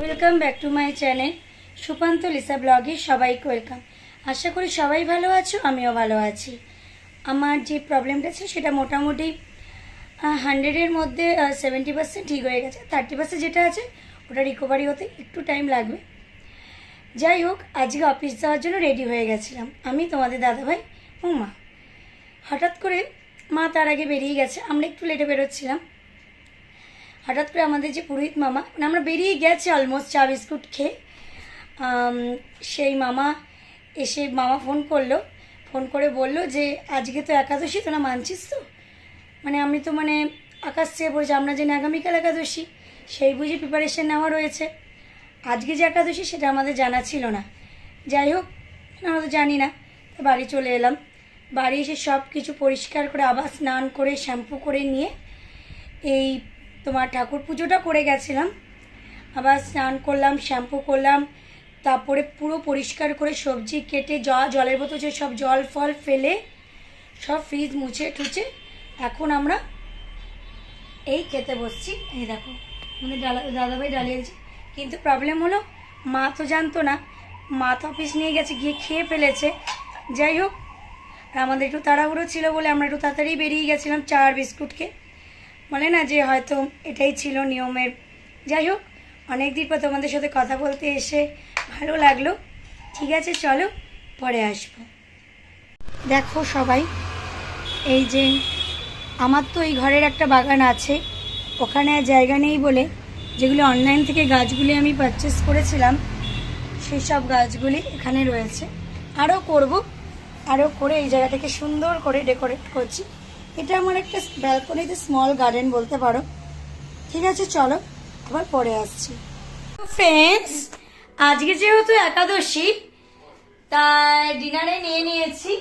Welcome back to my channel Supanta Lisa ব্লগে সবাইকে welcome আশা করি সবাই ভালো আছো, আমিও ভালো আছি। আমার যে প্রবলেমটা ছিল সেটা মোটামুটি হান্ড্রেডের মধ্যে সেভেন্টি পার্সেন্ট ঠিক হয়ে গেছে। থার্টি পার্সেন্ট যেটা আছে, ওটা রিকভারি হতে একটু টাইম লাগবে। যাই হোক, আজকে অফিস যাওয়ার জন্য রেডি হয়ে গেছিলাম। আমি, তোমাদের দাদাভাই ও মা। হঠাৎ করে মা তার আগে বেরিয়ে গেছে। আমরা একটু লেটে বেরোচ্ছিলাম। হঠাৎ করে আমাদের যে পুরোহিত মামা মানে আমরা বেরিয়ে গেছি অলমোস্ট চা বিস্কুট খেয়ে। সেই মামা এসে মামা ফোন করল। ফোন করে বলল যে, আজকে তো একাদশী, তোরা মানছিস তো? মানে আমি তো মানে আকাশ চেয়ে বলছি আমরা যে আগামীকাল একাদশী, সেই বুঝে প্রিপারেশন নেওয়া রয়েছে। আজকে যে একাদশী, সেটা আমাদের জানা ছিল না। যাই হোক, আমরা তো জানি না। তো বাড়ি চলে এলাম। বাড়ি এসে সব কিছু পরিষ্কার করে, আবার স্নান করে, শ্যাম্পু করে নিয়ে এই তোমার ঠাকুর পুজোটা করে গেছিলাম। আবার স্নান করলাম, শ্যাম্পু করলাম, তারপরে পুরো পরিষ্কার করে সবজি কেটে জল জলের বোতল যে সব জল ফল ফেলে সব ফ্রিজ মুছে টুছে এখন আমরা এই খেতে বসছি। এই দেখো ডালা দাদাভাই ডালিয়েছে কিন্তু প্রবলেম হলো, মা তো জানতো না, মা তো অফিস নিয়ে গেছে, গিয়ে খেয়ে ফেলেছে। যাই হোক, আমাদের একটু তাড়াহুড়ো ছিল বলে আমরা একটু তাড়াতাড়ি বেরিয়ে গেছিলাম চার বিস্কুটকে বলে না যে হয়তো এটাই ছিল নিয়মের। যাই হোক অনেক দিন পর তোমাদের সাথে কথা বলতে এসে ভালো লাগল। ঠিক আছে, চলো পরে আসব। দেখো সবাই, এই যে আমার তো এই ঘরের একটা বাগান আছে। ওখানে জায়গা নেই বলে যেগুলি অনলাইন থেকে গাছগুলি আমি পারচেস করেছিলাম, সেই সব গাছগুলি এখানে রয়েছে। আরও করব আরও করে এই জায়গাটাকে সুন্দর করে ডেকোরেট করছি। এটা আমার একটা ব্যালকনিতে স্মল গার্ডেন বলতে পারো। ঠিক আছে, চলো আবার পরে আসছি। ফ্রেন্ডস আজকে যেহেতু একাদশী, তাই ডিনারে নিয়ে নিয়েছি।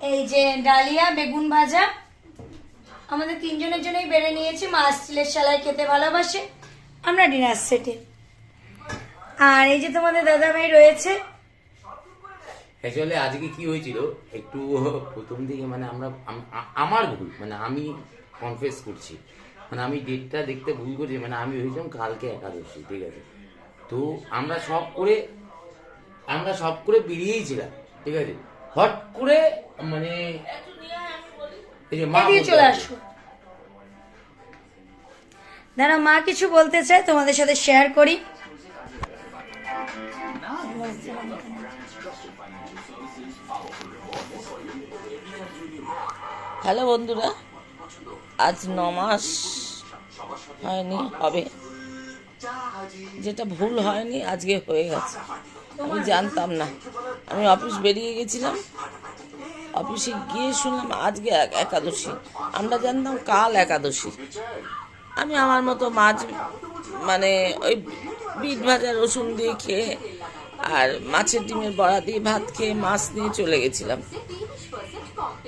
এই যে ডালিয়া, বেগুন ভাজা। আমাদের তিনজনের জন্যই বেড়ে নিয়েছি। মা স্টিলের শালায় খেতে ভালোবাসে। আমরা ডিনার সেটে আর এই যে তোমাদের দাদাভাই রয়েছে অ্যাকচুয়ালি আজকে কি হয়েছিল? একটু প্রথম দিকে মানে আমরা আমার ভুল মানে আমি কনফেস করছি। মানে আমি ডেটটা দেখতে ভুল করছি মানে আমি ভেবেছিলাম কালকে একাদশী ঠিক আছে? তো আমরা সব করে আমরা সব করে বেরিয়েছিলাম ঠিক আছে? হট করে মানে এই যে মা চলে। আসো দাঁড়া মা কিছু বলতে চায় তোমাদের সাথে শেয়ার করি। হ্যালো বন্ধুরা, আজ ন মাস হয়নি, হবে। যেটা ভুল হয়নি, আজকে হয়ে গেছে। আমি জানতাম না। আমি অফিস বেরিয়ে গেছিলাম। অফিসে গিয়ে শুনলাম আজকে এক- একাদশী। আমরা জানতাম কাল একাদশী। আমি আমার মতো মাছ মানে ওই বিট ভাজা রসুন দিয়ে খেয়ে আর মাছের ডিমের বড়া দিয়ে ভাত খেয়ে মাছ নিয়ে চলে গেছিলাম।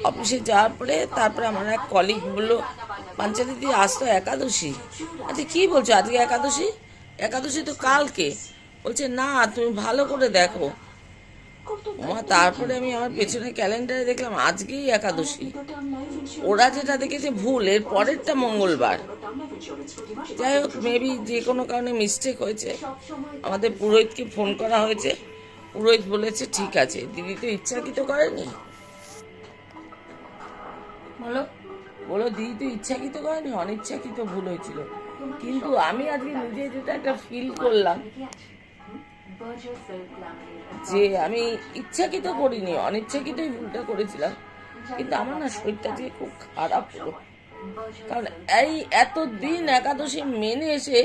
অফিসে যাওয়ার পরে তারপরে আমার এক কলিগ বলল, পাঞ্চালি দিয়ে আজ তো একাদশী। আচ্ছা কী বলছো? আজকে একাদশী? একাদশী তো কালকে। বলছে, না, তুমি ভালো করে দেখো। তারপরে আমি আমার পেছনে ক্যালেন্ডারে দেখলাম আজকেই একাদশী। ওরা যেটা দেখেছে ভুল এর পরেরটা মঙ্গলবার। যাই হোক মেবি যে কোনো কারণে মিস্টেক হয়েছে। আমাদের পুরোহিতকে ফোন করা হয়েছে। পুরোহিত বলেছে ঠিক আছে দিদি তো ইচ্ছাকৃত করেনি। বলো। বলো দিদি তো ইচ্ছাকৃত করেনি অনিচ্ছাকৃত ভুল হয়েছিল। কিন্তু আমি আজকে নিজে যেটা একটা ফিল করলাম যে আমি ইচ্ছাকৃত করিনি, অনিচ্ছাকৃতই ভুলটা করেছিলাম, কিন্তু আমার না শরীরটা যে খুব খারাপ হলো। কারণ এই এত দিন একাদশী মেনে এসে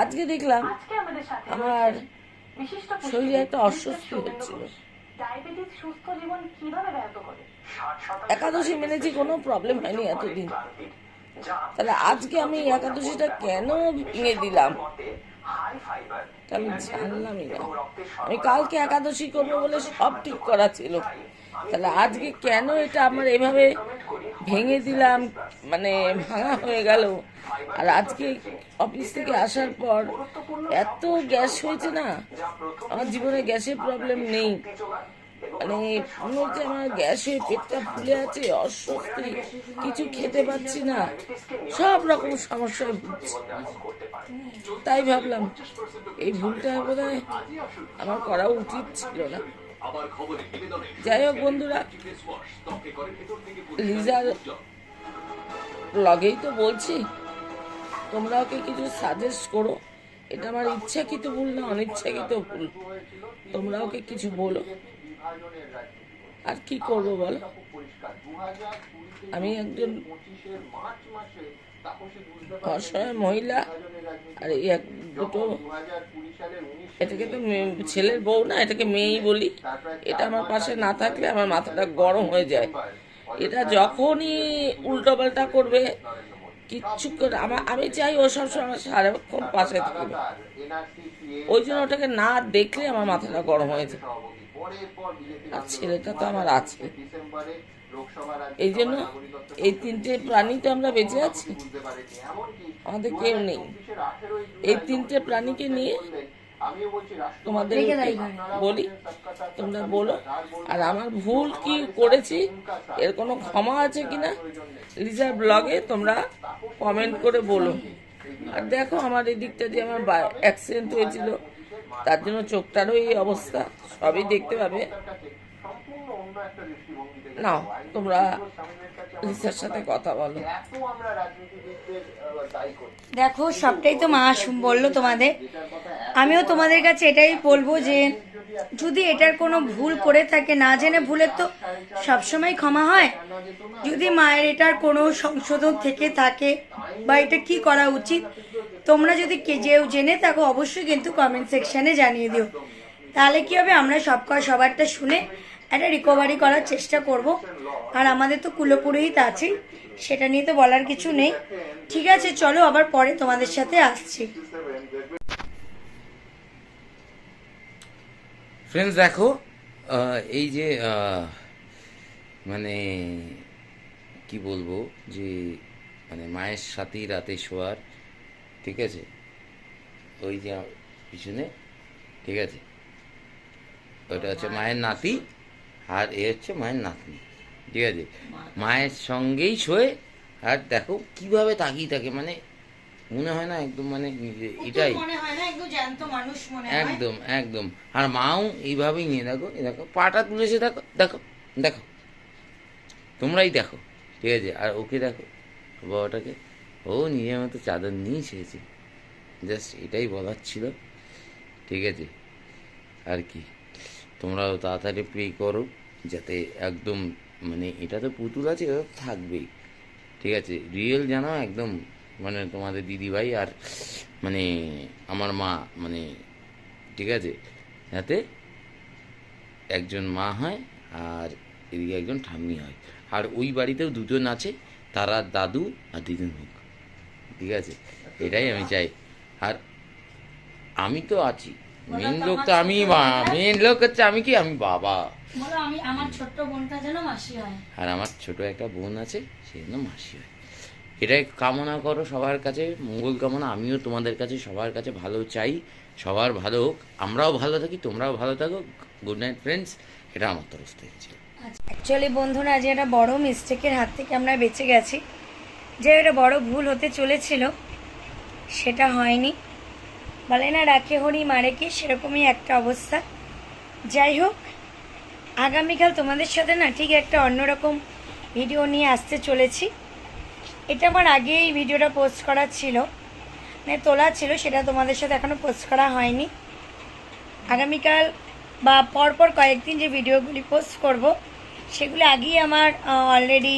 আজকে দেখলাম আমার শরীরে একটা অস্বস্তি হচ্ছিল। একাদশী মেনেছি কোনো প্রবলেম হয়নি এতদিন। তাহলে আজকে আমি একাদশীটা কেন ভেঙে দিলাম তা আমি জানলামই না আমি কালকে একাদশী করব বলে সব ঠিক করা ছিল। তাহলে আজকে কেন এটা আমার এভাবে ভেঙে দিলাম মানে ভাঙা হয়ে গেল? আর আজকে অফিস থেকে আসার পর এত গ্যাস হয়েছে না? আমার জীবনে গ্যাসের প্রবলেম নেই। মানে মনে হচ্ছে আমার গ্যাসের পেটটা ফুলে আছে, অস্বস্তি, কিছু খেতে পাচ্ছি না, সব রকম সমস্যায় ভুগছি। তাই ভাবলাম, এই ভুলটা বোধ আমার করা উচিত ছিল না। যাই হোক বন্ধুরা, লিজার ব্লগেই তো বলছি, তোমরা ওকে কিছু সাজেস্ট করো। এটা আমার ইচ্ছাকৃত ভুল না, অনিচ্ছাকৃত ভুল। তোমরা ওকে কিছু বলো। আর কি করব বলো? আমি একজন অসহায় মহিলা। আর এক দুটো এটাকে তো ছেলের বউ না এটাকে মেয়েই বলি। এটা আমার পাশে না থাকলে আমার মাথাটা গরম হয়ে যায়। এটা যখনই উল্টো পাল্টা করবে কিচ্ছু করে আমার আমি চাই ও সবসময় আমার সারাক্ষণ পাশে থাকবে। ওই জন্য ওটাকে না দেখলে আমার মাথাটা গরম হয়ে যায়। আর ছেলেটা তো আমার আছে। এই জন্য এই তিনটে প্রাণী তো আমরা বেঁচে আছি। আমাদের কেউ নেই। এই তিনটে প্রাণীকে নিয়ে তোমাদের। বলি তোমরা বলো আর আমার ভুল কি করেছি? এর কোনো ক্ষমা আছে কিনা? লিজার ব্লগে তোমরা কমেন্ট করে বলো। আর দেখো আমার এই দিকটা যে আমার অ্যাক্সিডেন্ট হয়েছিল। তার জন্য চোখটারও এই অবস্থা, সবই দেখতে পাবে। নাও, তোমরা লিসার সাথে কথা বলো। দেখো, সবটাই তো মা বলল তোমাদের। আমিও তোমাদের কাছে এটাই বলব যে, যদি এটার কোনো ভুল করে থাকে, না জেনে ভুলের তো সবসময় ক্ষমা হয়। যদি মায়ের এটার কোনো সংশোধন থেকে থাকে বা এটা কি করা উচিত তোমরা যদি কে যেও জেনে থাকো, অবশ্যই কিন্তু কমেন্ট সেকশানে জানিয়ে দিও। তাহলে কি হবে? আমরা সব সবারটা শুনে একটা রিকভারি করার চেষ্টা করব। আর আমাদের তো কুলোপুরোহিত আছেই, সেটা নিয়ে তো বলার কিছু নেই। ঠিক আছে, চলো আবার পরে তোমাদের সাথে আসছি। ফ্রেন্ডস দেখো এই যে মানে কি বলব, যে মানে মায়ের সাথেই রাতে শোয়ার ঠিক আছে? ওই যে পিছনে ঠিক আছে? ওটা হচ্ছে মায়ের নাতি আর এ হচ্ছে মায়ের নাতনি ঠিক আছে? মায়ের সঙ্গেই শোয়ে আর দেখো কীভাবে তাকিয়ে থাকে মানে মনে হয় না একদম মানে এটাই। একদম একদম আর মাও এইভাবেই নিয়ে দেখো এই দেখো পাটা তুলেছে দেখো দেখো দেখো। তোমরাই দেখো ঠিক আছে? আর ওকে দেখো বাবাটাকে। ও নিজের মতো চাদর নিয়ে ছেড়েছে। জাস্ট এটাই বলার ছিল। ঠিক আছে? আর কি? তোমরাও তাড়াতাড়ি প্রে করো, যাতে একদম মানে এটা তো পুতুল আছে এটা থাকবেই। ঠিক আছে? রিয়েল জানো, একদম মানে তোমাদের দিদিভাই আর মানে আমার মা মানে ঠিক আছে? যাতে একজন মা হয় আর এদিকে একজন ঠাম্মি হয়। আর ওই বাড়িতেও দুজন আছে, তারা দাদু আর হোক ঠিক আছে? এটাই আমি চাই। আর আমি তো আছি। মেন লোক তো আমি মেন লোক হচ্ছে আমি কি? আমি বাবা। আমি আমার ছোট্ট বোনটা যেন মাসি হয়। আর আমার ছোট একটা বোন আছে সে জন্য মাসি হয়। এটাই কামনা করো সবার কাছে মঙ্গল কামনা। আমিও তোমাদের কাছে সবার কাছে ভালো চাই। সবার ভালো হোক। আমরাও ভালো থাকি তোমরাও ভালো থাকো। গুড নাইট ফ্রেন্ডস এটা আমার তরফ থেকে ছিল। অ্যাকচুয়ালি বন্ধুরা যে একটা বড় মিস্টেকের হাত থেকে আমরা বেঁচে গেছি। যে একটা বড় ভুল হতে চলেছিল, সেটা হয়নি। বলে না, রাখে হরি মারে কি, সেরকমই একটা অবস্থা। যাই হোক, আগামীকাল তোমাদের সাথে না ঠিক একটা অন্যরকম ভিডিও নিয়ে আসতে চলেছি। এটা আমার আগে এই ভিডিওটা পোস্ট করা ছিল। মানে তোলা ছিল, সেটা তোমাদের সাথে এখনও পোস্ট করা হয়নি। আগামীকাল বা পরপর কয়েকদিন যে ভিডিওগুলি পোস্ট করব, সেগুলি আগেই আমার অলরেডি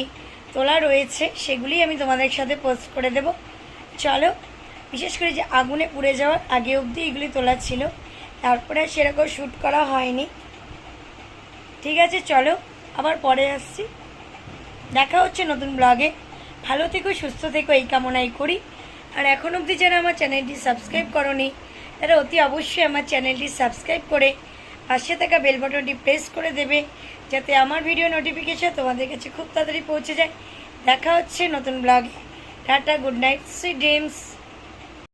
তোলা রয়েছে, সেগুলি আমি তোমাদের সাথে পোস্ট করে দেব। চলো, বিশেষ করে যে আগুনে পুড়ে যাওয়ার আগে অবধি এগুলি তোলা ছিল, তারপরে সেরকম শ্যুট করা হয়নি। ঠিক আছে, চলো, আবার পরে আসছি। দেখা হচ্ছে নতুন ব্লগে ভালো থেকো, সুস্থ থেকো, এই কামনাই করি। আর এখন অবধি যারা আমার চ্যানেলটি সাবস্ক্রাইব করনি, তারা অতি অবশ্যই আমার চ্যানেলটি সাবস্ক্রাইব করে পাশে থাকা বেল বাটনটি প্রেস করে দেবে। যাতে আমার ভিডিও নোটিফিকেশন তোমাদের কাছে খুব তাড়াতাড়ি পৌঁছে যায়। দেখা হচ্ছে নতুন ব্লগে tata good night sweet dreams